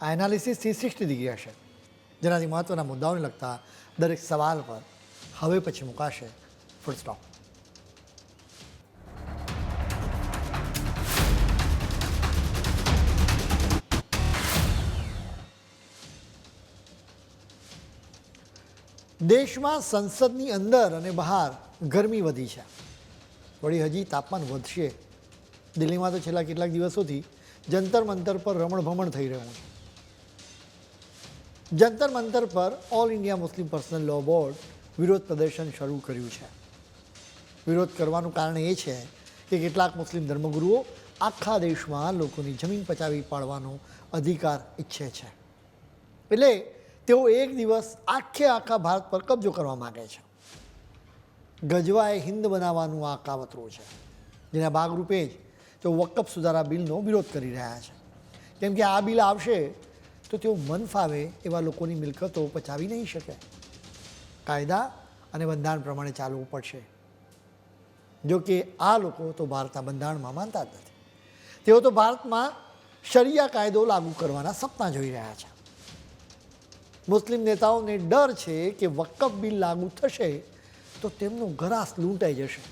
આ એનાલિસિસથી sixty degree હશે જેનાથી મહત્ત્વના મુદ્દાઓને લગતા દરેક સવાલ પર હવે પછી મુકાશે. ફૂલ સ્ટોપ દેશમાં સંસદની અંદર અને બહાર ગરમી વધી છે. વળી હજી તાપમાન વધશે. દિલ્હીમાં તો છેલ્લા કેટલાક દિવસોથી જંતર મંતર પર રમણભમણ થઈ રહ્યું છે. જંતર મંતર પર All India Muslim Personal Law Board વિરોધ પ્રદર્શન શરૂ કર્યું છે. વિરોધ કરવાનું કારણ એ છે કે કેટલાક મુસ્લિમ ધર્મગુરુઓ આખા દેશમાં લોકોની જમીન પચાવી પાડવાનો અધિકાર ઈચ્છે છે. એટલે તેઓ એક દિવસ આખે આખા ભારત પર કબજો કરવા માગે છે. ગજવાએ હિન્દ બનાવવાનું આ કાવતરું છે. જેના ભાગરૂપે જ તેઓ વકફ સુધારા બિલનો વિરોધ કરી રહ્યા છે. કેમ કે આ બિલ આવશે તો તેઓ મન ફાવે એવા લોકોની મિલકતો પચાવી નહીં શકે. કાયદા અને બંધારણ પ્રમાણે ચાલવું પડશે. જો કે આ લોકો તો ભારતના બંધારણમાં માનતા જ નથી. તેઓ તો ભારતમાં શરિયા કાયદો લાગુ કરવાના સપના જોઈ રહ્યા છે. મુસ્લિમ નેતાઓને ડર છે કે વકફ બિલ લાગુ થશે તો તેમનું ઘરાસ લૂંટાઈ જશે.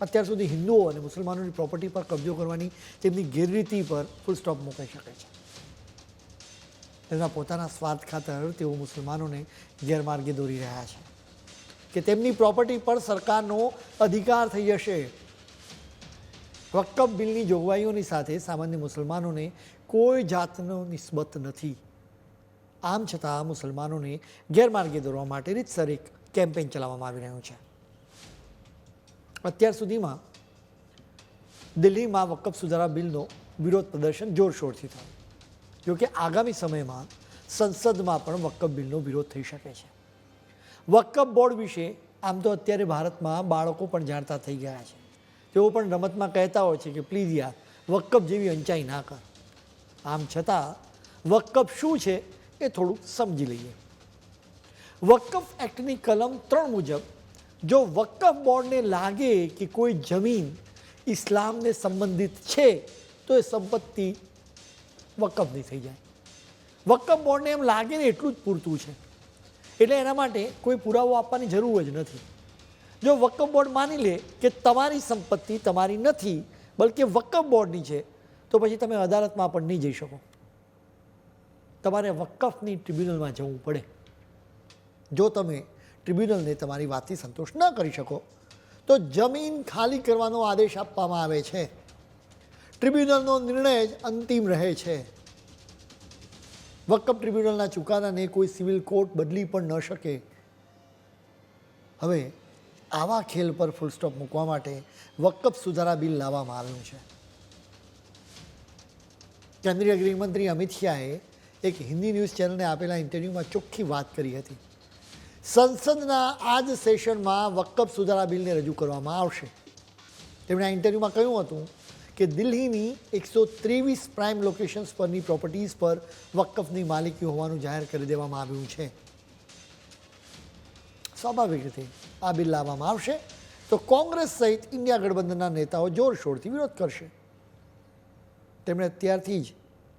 અત્યાર સુધી હિન્દુઓ અને મુસલમાનોની પ્રોપર્ટી પર કબજો કરવાની તેમની ગેરરીતિ પર ફૂલ સ્ટોપ મૂકાઈ શકે છે. તેમના પોતાના સ્વાર્થ ખાતર તેઓ મુસલમાનોને ગેરમાર્ગે દોરી રહ્યા છે. કે તેમની પ્રોપર્ટી પર સરકારનો અધિકાર થઈ જશે. વકફ બિલની જોગવાઈઓની સાથે સામાન્ય મુસલમાનોને કોઈ જાતનો નિસ્બત નથી. આમ છતાં મુસલમાનોને ગેરમાર્ગે દોરવા માટે રીતસર એક કેમ્પેઇન ચલાવવામાં આવી રહ્યું છે. અત્યાર સુધીમાં દિલ્હીમાં વક્કફ સુધારા બિલનો વિરોધ પ્રદર્શન જોરશોરથી થયું. જોકે આગામી સમયમાં સંસદમાં પણ વકફ બિલનો વિરોધ થઈ શકે છે. વકફ બોર્ડ વિશે આમ તો અત્યારે ભારતમાં બાળકો પણ જાણતા થઈ ગયા છે. તેઓ પણ રમતમાં કહેતા હોય છે કે, પ્લીઝ યાર વકફ જેવી અંચાઈ ના કર. આમ છતાં વકફ શું છે એ થોડુંક સમજી લઈએ. વકફ એક્ટની કલમ ત્રણ મુજબ, જો વકફ બોર્ડને લાગે કે કોઈ જમીન ઇસ્લામને સંબંધિત છે, તો એ સંપત્તિ વકફની થઈ જાય. વકફ બોર્ડને એમ લાગે ને એટલું જ પૂરતું છે. એટલે એના માટે કોઈ પુરાવો આપવાની જરૂર જ નથી. જો વકફ બોર્ડ માની લે કે તમારી સંપત્તિ તમારી નથી, બલકે વકફ બોર્ડની છે, તો પછી તમે અદાલતમાં પણ નહીં જઈ શકો. તમારે વકફની ટ્રિબ્યુનલમાં જવું પડે. જો તમે ટ્રિબ્યુનલને તમારી વાતથી સંતોષ ન કરી શકો, તો જમીન ખાલી કરવાનો આદેશ આપવામાં આવે છે. ટ્રિબ્યુનલનો નિર્ણય જ અંતિમ રહે છે. વકફ ટ્રિબ્યુનલના ચુકાદાને કોઈ સિવિલ કોર્ટ બદલી પણ ન શકે. હવે, આવા ખેલ પર ફૂલ સ્ટોપ મૂકવા માટે વકફ સુધારા બિલ લાવવામાં આવ્યું છે. કેન્દ્રીય ગૃહમંત્રી અમિત શાહે એક હિન્દી ન્યૂઝ ચેનલને આપેલા ઇન્ટરવ્યૂમાં ચોખ્ખી વાત કરી હતી. સંસદના આ જ સેશનમાં વકફ સુધારા બિલને રજૂ કરવામાં આવશે. તેમણે આ ઇન્ટરવ્યૂમાં કહ્યું હતું કે દિલ્હીની એકસો ત્રેવીસ પ્રાઇમ લોકેશન્સ પરની પ્રોપર્ટીઝ પર વકફની માલિકી હોવાનું જાહેર કરી દેવામાં આવ્યું છે. સ્વાભાવિક રીતે આ બિલ લાવવામાં આવશે તો કોંગ્રેસ સહિત ઇન્ડિયા ગઠબંધનના નેતાઓ જોરશોરથી વિરોધ કરશે. તેમણે અત્યારથી જ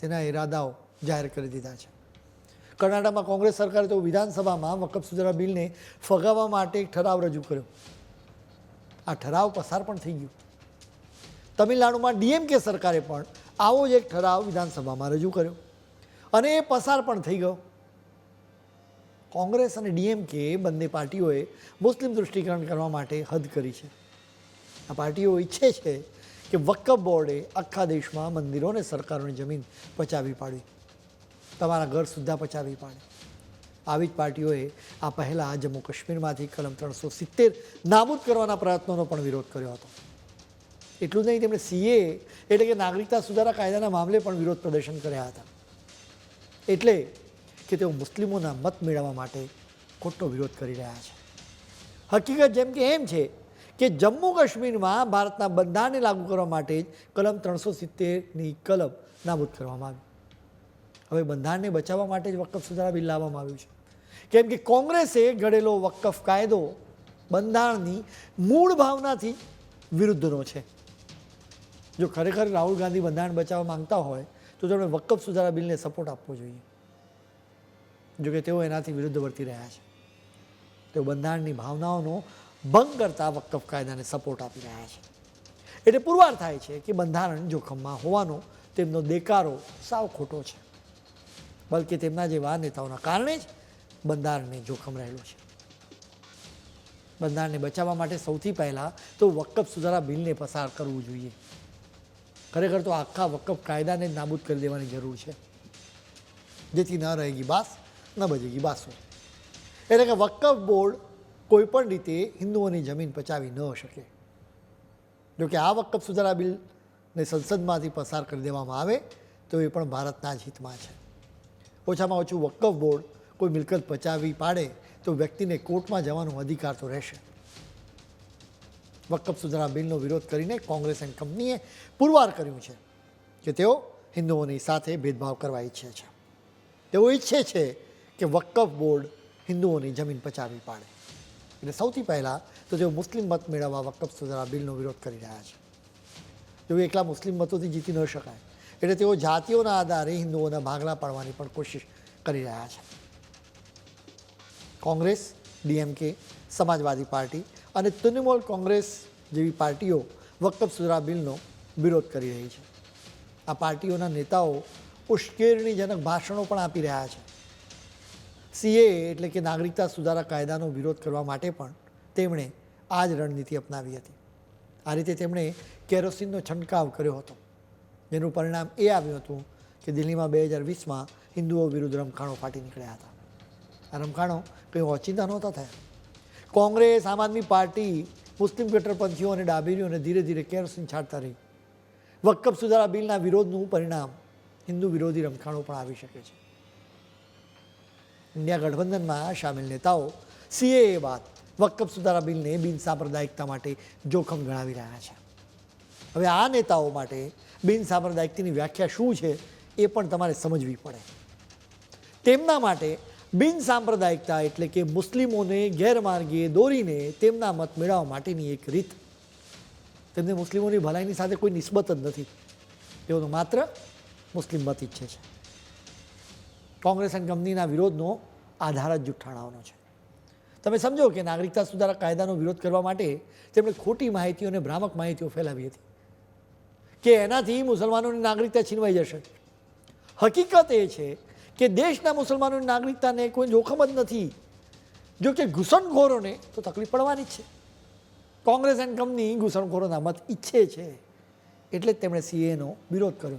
તેના ઇરાદાઓ જાહેર કરી દીધા છે. કર્ણાટકમાં કોંગ્રેસ સરકારે તો વિધાનસભામાં વકફ સુધારા બિલને ફગાવવા માટે એક ઠરાવ રજૂ કર્યો. આ ઠરાવ પસાર પણ થઈ ગયો. તમિલનાડુમાં ડીએમકે સરકારે પણ આવો જ એક ઠરાવ વિધાનસભામાં રજૂ કર્યો. અને એ પસાર પણ થઈ ગયો. કોંગ્રેસ અને ડીએમકે બંને પાર્ટીઓએ મુસ્લિમ દૃષ્ટિકરણ કરવા માટે હદ કરી છે. આ પાર્ટીઓ ઈચ્છે છે કે વકફ બોર્ડે આખા દેશમાં મંદિરો અને સરકારોની જમીન પચાવી પાડવી તમારા ઘર સુદ્ધા પચાવી પાડે. આવી જ પાર્ટીઓએ આ પહેલાં જમ્મુ કાશ્મીરમાંથી કલમ ત્રણસો સિત્તેર નાબૂદ કરવાના પ્રયત્નોનો પણ વિરોધ કર્યો હતો. એટલું જ નહીં, તેમણે સીએ એટલે કે નાગરિકતા સુધારા કાયદાના મામલે પણ વિરોધ પ્રદર્શન કર્યા હતા. એટલે કે તેઓ મુસ્લિમોના મત મેળવવા માટે ખોટો વિરોધ કરી રહ્યા છે. હકીકત જેમ કે એમ છે કે જમ્મુ કાશ્મીરમાં ભારતના બંધારણને લાગુ કરવા માટે જ કલમ ત્રણસો સિત્તેરની કલમ નાબૂદ કરવામાં આવી. હવે બંધારણને બચાવવા માટે જ વકફ સુધારા બિલ લાવવામાં આવ્યું છે. કેમ કે કોંગ્રેસે ઘડેલો વકફ કાયદો બંધારણની મૂળ ભાવનાથી વિરુદ્ધનો છે. જો ખરેખર રાહુલ ગાંધી બંધારણ બચાવવા માંગતા હોય, તો તેમણે વકફ સુધારા બિલને સપોર્ટ આપવો જોઈએ. જોકે તેઓ એનાથી વિરુદ્ધ વર્તી રહ્યા છે. તેઓ બંધારણની ભાવનાઓનો ભંગ કરતા વકફ કાયદાને સપોર્ટ આપી રહ્યા છે. એટલે પુરવાર થાય છે કે બંધારણ જોખમમાં હોવાનો તેમનો દેકારો સાવ ખોટો છે. બલકે તેમના જેવા નેતાઓના કારણે જ બંધારણને જોખમ રહેલું છે. બંધારણને બચાવવા માટે સૌથી પહેલાં તો વકફ સુધારા બિલને પસાર કરવું જોઈએ. ખરેખર તો આખા વકફ કાયદાને નાબૂદ કરી દેવાની જરૂર છે. જેથી ન રહેગી બાસ ન બજેગી બાસો એટલે કે વકફ બોર્ડ કોઈપણ રીતે હિન્દુઓની જમીન પચાવી ન શકે. જોકે આ વકફ સુધારા બિલને સંસદમાંથી પસાર કરી દેવામાં આવે, તો એ પણ ભારતના જ હિતમાં છે. ઓછામાં ઓછું વકફ બોર્ડ કોઈ મિલકત પચાવી પાડે, તો વ્યક્તિને કોર્ટમાં જવાનો અધિકાર તો રહેશે. વકફ સુધારા બિલનો વિરોધ કરીને કોંગ્રેસ એન્ડ કંપનીએ પુરવાર કર્યું છે કે તેઓ હિન્દુઓની સાથે ભેદભાવ કરવા ઈચ્છે છે. તેઓ ઈચ્છે છે કે વકફ બોર્ડ હિન્દુઓની જમીન પચાવી પાડે. એટલે સૌથી પહેલાં તો તેઓ મુસ્લિમ મત મેળવવા વકફ સુધારા બિલનો વિરોધ કરી રહ્યા છે. તેઓ એકલા મુસ્લિમ મતોથી જીતી ન શકાય. એટલે તેઓ જાતિઓના આધારે હિન્દુઓના ભાગલા પાડવાની પણ કોશિશ કરી રહ્યા છે. કોંગ્રેસ, ડીએમકે, સમાજવાદી પાર્ટી અને તૃણમૂલ કોંગ્રેસ જેવી પાર્ટીઓ વકફ સુધારા બિલનો વિરોધ કરી રહી છે. આ પાર્ટીઓના નેતાઓ ઉશ્કેરણીજનક ભાષણો પણ આપી રહ્યા છે. સીએ એટલે કે નાગરિકતા સુધારા કાયદાનો વિરોધ કરવા માટે પણ તેમણે આ જ રણનીતિ અપનાવી હતી. આ રીતે તેમણે કેરોસીનનો છંટકાવ કર્યો હતો. જેનું પરિણામ એ આવ્યું હતું કે દિલ્હીમાં બે હજાર વીસમાં હિન્દુઓ વિરુદ્ધ રમખાણો ફાટી નીકળ્યા હતા. આ રમખાણો કંઈ ઓચિંતા નહોતા થયા? કોંગ્રેસ, આમ આદમી પાર્ટી, મુસ્લિમ કટ્ટરપંથીઓ અને ડાબેરીઓને ધીરે ધીરે કેરોસીન છાંટતા રહી. વક્કફ સુધારા બિલના વિરોધનું પરિણામ હિન્દુ વિરોધી રમખાણો પણ આવી શકે છે. ઇન્ડિયા ગઠબંધનમાં સામેલ નેતાઓ, સીએ એ વાત, વક્કફ સુધારા બિલને બિનસાંપ્રદાયિકતા માટે જોખમ ગણાવી રહ્યા છે. હવે આ નેતાઓ માટે બિનસાંપ્રદાયિકતાની વ્યાખ્યા શું છે એ પણ તમારે સમજવી પડે. તેમના માટે બિનસાંપ્રદાયિકતા એટલે કે મુસ્લિમોને ગેરમાર્ગે દોરીને તેમના મત મેળવવા માટેની એક રીત. તેમને મુસ્લિમોની ભલાઈની સાથે કોઈ નિસ્બત જ નથી. તેઓનો માત્ર મુસ્લિમ મત ઈચ્છે છે. કોંગ્રેસ અને કંપનીના વિરોધનો આધાર જ જુઠ્ઠાણાઓનો છે. તમે સમજો કે નાગરિકતા સુધારા કાયદાનો વિરોધ કરવા માટે તેમણે ખોટી માહિતીઓ અને ભ્રામક માહિતીઓ ફેલાવી હતી. કે એનાથી મુસલમાનોની નાગરિકતા છીનવાઈ જશે. હકીકત એ છે કે દેશના મુસલમાનોની નાગરિકતાને કોઈ જોખમ જ નથી. જો કે ઘૂસણખોરોને તો તકલીફ પડવાની છે. કોંગ્રેસ એન્ડ કંપની ઘૂસણખોરોના મત ઈચ્છે છે. એટલે જ તેમણે સીએનો વિરોધ કર્યો.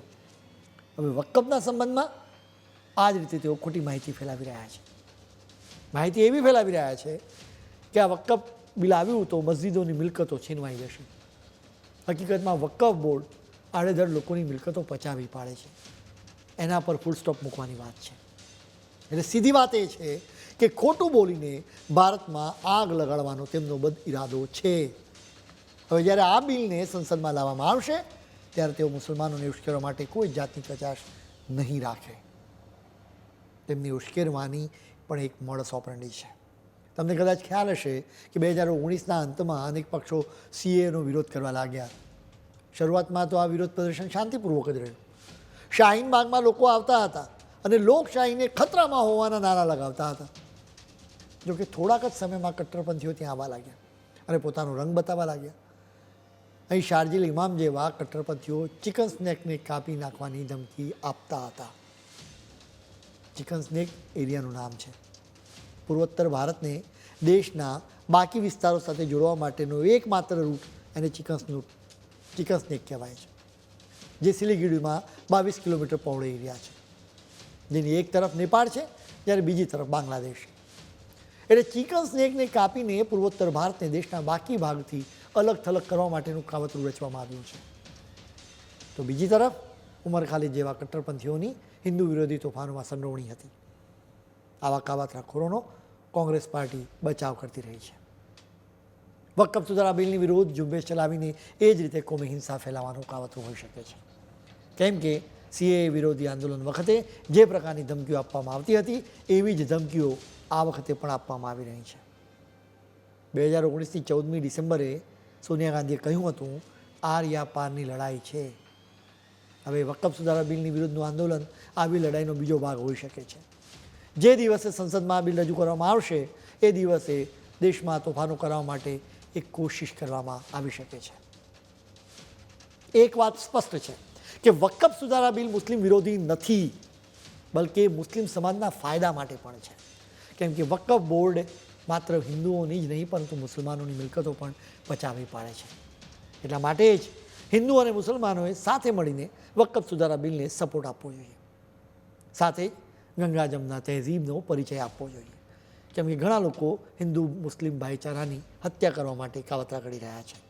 હવે વકફના સંબંધમાં આ જ રીતે તેઓ ખોટી માહિતી ફેલાવી રહ્યા છે. માહિતી એવી ફેલાવી રહ્યા છે કે આ વકફ બિલ આવ્યું તો મસ્જિદોની મિલકતો છીનવાઈ જશે. હકીકતમાં વકફ બોર્ડ આડેધડ લોકોની મિલકતો પચાવી પાડે છે. એના પર ફૂલ સ્ટોપ મૂકવાની વાત છે. એટલે સીધી વાત એ છે કે ખોટું બોલીને ભારતમાં આગ લગાડવાનો તેમનો બદ ઇરાદો છે. હવે જ્યારે આ બિલને સંસદમાં લાવવામાં આવશે, ત્યારે તેઓ મુસલમાનોને ઉશ્કેરવા માટે કોઈ જાતની કચાશ નહીં રાખે. તેમની ઉશ્કેરવાની પણ એક મોડસ ઓપરંડી છે. તમને કદાચ ખ્યાલ હશે કે બે હજાર ઓગણીસના અંતમાં અનેક પક્ષો સીએનો વિરોધ કરવા લાગ્યા. શરૂઆતમાં તો આ વિરોધ પ્રદર્શન શાંતિપૂર્વક જ રહ્યું. શાહીન બાગમાં લોકો આવતા હતા અને લોકશાહીને ખતરામાં હોવાના નારા લગાવતા હતા. જોકે થોડાક જ સમયમાં કટ્ટરપંથીઓ ત્યાં આવવા લાગ્યા અને પોતાનો રંગ બતાવવા લાગ્યા. અહીં શારજીલ ઇમામ જેવા કટ્ટરપંથીઓ ચિકન સ્નેકને કાપી નાખવાની ધમકી આપતા હતા. ચિકન સ્નેક એરિયાનું નામ છે. પૂર્વોત્તર ભારતને દેશના બાકી વિસ્તારો સાથે જોડવા માટેનો એકમાત્ર રૂટ એને ચિકન સ્નૂટ ચિકન સ્નેક કહેવાય છે. જે સિલિગુડીમાં બાવીસ કિલોમીટર પહોળો એરિયા છે. જેની એક તરફ નેપાળ છે, જ્યારે બીજી તરફ બાંગ્લાદેશ એટલે ચિકન સ્નેકને કાપીને પૂર્વોત્તર ભારતને દેશના બાકી ભાગથી અલગ થલગ કરવા માટેનું કાવતરું રચવામાં આવ્યું છે. તો બીજી તરફ, ઉમર ખાલિદ જેવા કટ્ટરપંથીઓની હિન્દુ વિરોધી તોફાનોમાં સંડોવણી હતી. આવા કાવતરાખોરોનો કોંગ્રેસ પાર્ટી બચાવ કરતી રહી છે. વકફ સુધારા બિલની વિરોધ ઝુંબેશ ચલાવીને એ જ રીતે કોમી હિંસા ફેલાવાનું કાવતરું હોઈ શકે છે. કેમ કે સીએ વિરોધી આંદોલન વખતે જે પ્રકારની ધમકીઓ આપવામાં આવતી હતી, એવી જ ધમકીઓ આ વખતે પણ આપવામાં આવી રહી છે. બે હજાર ઓગણીસથી ચૌદમી ડિસેમ્બરે સોનિયા ગાંધીએ કહ્યું હતું, આર યા પારની લડાઈ છે. હવે વકફ સુધારા બિલની વિરુદ્ધનું આંદોલન આવી લડાઈનો બીજો ભાગ હોઈ શકે છે. જે દિવસે સંસદમાં આ બિલ રજૂ કરવામાં આવશે, એ દિવસે દેશમાં તોફાનો કરવા માટે એક કોશિશ કરવામાં આવી શકે છે. એક વાત સ્પષ્ટ છે. કે વકફ સુધારા બિલ મુસ્લિમ વિરોધી નથી, બલકે મુસ્લિમ સમાજના ફાયદા માટે પણ છે. કેમ કે વકફ બોર્ડ માત્ર હિન્દુઓની જ નહીં, પરંતુ મુસલમાનોની મિલકતો પણ બચાવી પાડે છે. એટલા માટે જ હિન્દુ અને મુસલમાનોએ સાથે મળીને વકફ સુધારા બિલને સપોર્ટ આપવો જોઈએ. સાથે ગંગા જમના તહેઝીબનો પરિચય આપવો જોઈએ. કેમ કે ઘણા લોકો હિન્દુ મુસ્લિમ ભાઈચારાની હત્યા કરવા માટે કાવતરા કરી રહ્યા છે.